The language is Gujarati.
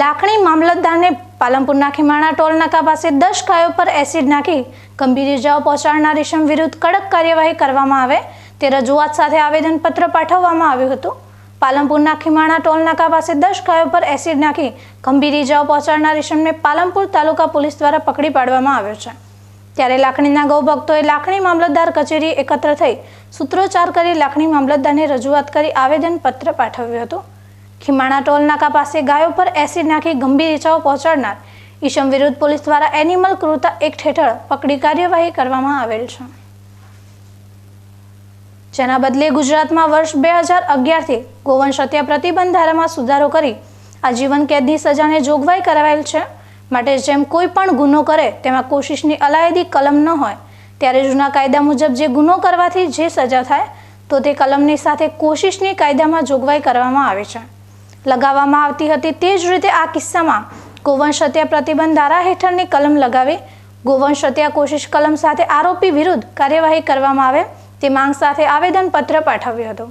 લાખણી મામલતદારને પાલનપુરના ખીમાણા ટોલ નાકા પાસે દસ ગાયો પર એસિડ નાખી ગંભીર ઇજાઓ પહોંચાડનાર રેશમ વિરુદ્ધ કડક કાર્યવાહી કરવામાં આવે તે રજૂઆત સાથે આવેદનપત્ર પાઠવવામાં આવ્યું હતું. પાલનપુરના ખીમાણા ટોલ નાકા પાસે દસ ગાયો પર એસિડ નાખી ગંભીર ઇજાઓ પહોંચાડનાર રેશમને પાલનપુર તાલુકા પોલીસ દ્વારા પકડી પાડવામાં આવ્યો છે. ત્યારે લાખણીના ગૌભક્તોએ લાખણી મામલતદાર કચેરી એકત્ર થઈ સૂત્રોચ્ચાર કરી લાખણી મામલતદારને રજૂઆત કરી આવેદનપત્ર પાઠવ્યું હતું. ખીમાણા ટોલ નાકા પાસે ગાયો પર એસિડ નાખી ગંભીર ઇજાઓ પહોંચાડનાર. ઈશમ વિરુદ્ધ પોલીસ દ્વારા એનિમલ ક્રૂરતા એક્ટ હેઠળ પકડી કાર્યવાહી કરવામાં આવેલ છે. જેના બદલે ગુજરાતમાં વર્ષ બે હજાર અગિયારથી ગોવંશ હત્યા પ્રતિબંધ ધારામાં સુધારો કરી આજીવન કેદની સજાને જોગવાઈ કરાવેલ છે. માટે જેમ કોઈ પણ ગુનો કરે તેમાં કોશિશની અલાયદી કલમ ન હોય, ત્યારે જૂના કાયદા મુજબ જે ગુનો કરવાથી જે સજા થાય, તો તે કલમની સાથે કોશિશની કાયદામાં જોગવાઈ કરવામાં આવે છે. લગાવવામાં આવતી હતી. તે જ રીતે આ કિસ્સામાં ગોવંશ હત્યા પ્રતિબંધ ધારા હેઠળની કલમ લગાવી ગોવંશ હત્યા કોશિશ કલમ સાથે આરોપી વિરુદ્ધ કાર્યવાહી કરવામાં આવે તે માંગ સાથે આવેદનપત્ર પાઠવ્યું હતું.